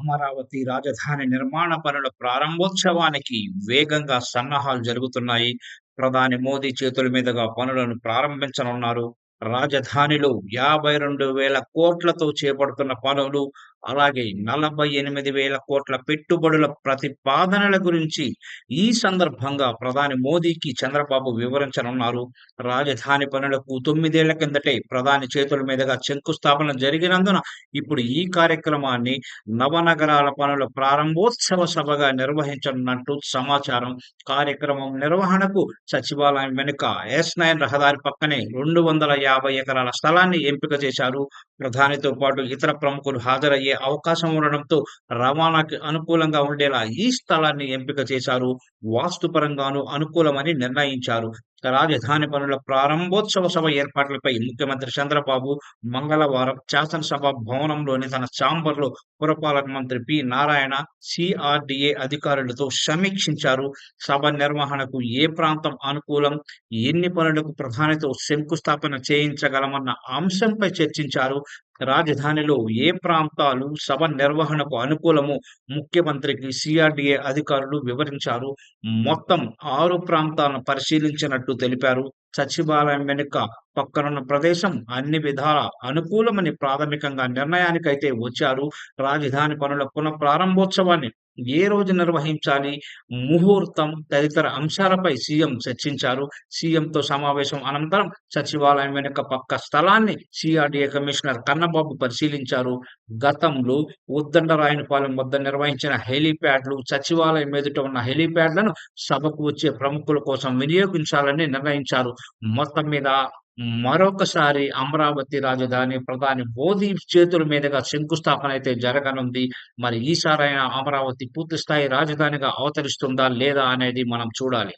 అమరావతి రాజధాని నిర్మాణ పనుల ప్రారంభోత్సవానికి వేగంగా సన్నాహాలు జరుగుతున్నాయి. ప్రధాని మోదీ చేతుల మీదుగా పనులను ప్రారంభించనున్నారు. రాజధానిలో యాభై రెండు వేల కోట్లతో చేపడుతున్న పనులు అలాగే నలభై ఎనిమిది వేల కోట్ల పెట్టుబడుల ప్రతిపాదనల గురించి ఈ సందర్భంగా ప్రధాని మోదీకి చంద్రబాబు వివరించనున్నారు. రాజధాని పనులకు తొమ్మిదేళ్ళ కిందటే ప్రధాని చేతుల మీదుగా శంకుస్థాపన జరిగినందున ఇప్పుడు ఈ కార్యక్రమాన్ని నవనగరాల పనుల ప్రారంభోత్సవ సభగా నిర్వహించనున్నట్టు సమాచారం. కార్యక్రమం నిర్వహణకు సచివాలయం వెనుక ఎస్ నైన్ రహదారి పక్కనే రెండు వందల యాభై ఎకరాల స్థలాన్ని ఎంపిక చేశారు. ప్రధానితో పాటు ఇతర ప్రముఖులు హాజరయ్యే అవకాశం ఉండడంతో రవాణాకి అనుకూలంగా ఉండేలా ఈ స్థలాన్ని ఎంపిక చేశారు. వాస్తుపరంగానూ అనుకూలమని నిర్ణయించారు. రాజధాని పనుల ప్రారంభోత్సవ సభ ఏర్పాట్లపై ముఖ్యమంత్రి చంద్రబాబు మంగళవారం శాసనసభ భవనంలోని తన ఛాంబర్లో పురపాలక మంత్రి పి. నారాయణ సిఆర్డిఏ అధికారులతో సమీక్షించారు. సభ నిర్వహణకు ఏ ప్రాంతం అనుకూలం ఎన్ని పనులకు ప్రధానితో శంకుస్థాపన చేయించగలమన్న అంశంపై చర్చించారు. రాజధానిలో ఏ ప్రాంతాలు సభ నిర్వహణకు అనుకూలమో? ముఖ్యమంత్రికి సిఆర్డిఏ అధికారులు వివరించారు. మొత్తం ఆరు ప్రాంతాలను పరిశీలించినట్టు తెలిపారు. సచివాలయం వెనుక పక్కనున్న ప్రదేశం అన్ని విధాల అనుకూలమని ప్రాథమికంగా నిర్ణయానికైతే వచ్చారు. రాజధాని పనుల పునః ప్రారంభోత్సవాన్ని ఏ రోజు నిర్వహించాలి? ముహూర్తం తదితర అంశాలపై సీఎం చర్చించారు. సీఎంతో సమావేశం అనంతరం సచివాలయం వెనుక పక్క స్థలాన్ని సిఆర్డీఏ కమిషనర్ కన్నబాబు పరిశీలించారు. గతంలో ఉద్దండరాయనపాలెం వద్ద నిర్వహించిన హెలీప్యాడ్లు సచివాలయం ఎదుట ఉన్న హెలీప్యాడ్లను సభకు వచ్చే ప్రముఖుల కోసం వినియోగించాలని నిర్ణయించారు. మొత్తం మీద మరొకసారి అమరావతి రాజధాని ప్రధాని మోదీ చేతుల మీదుగా శంకుస్థాపన అయితే జరగనుంది. మరి ఈసారైనా అమరావతి పూర్తి స్థాయి రాజధానిగా అవతరిస్తుందా లేదా అనేది మనం చూడాలి.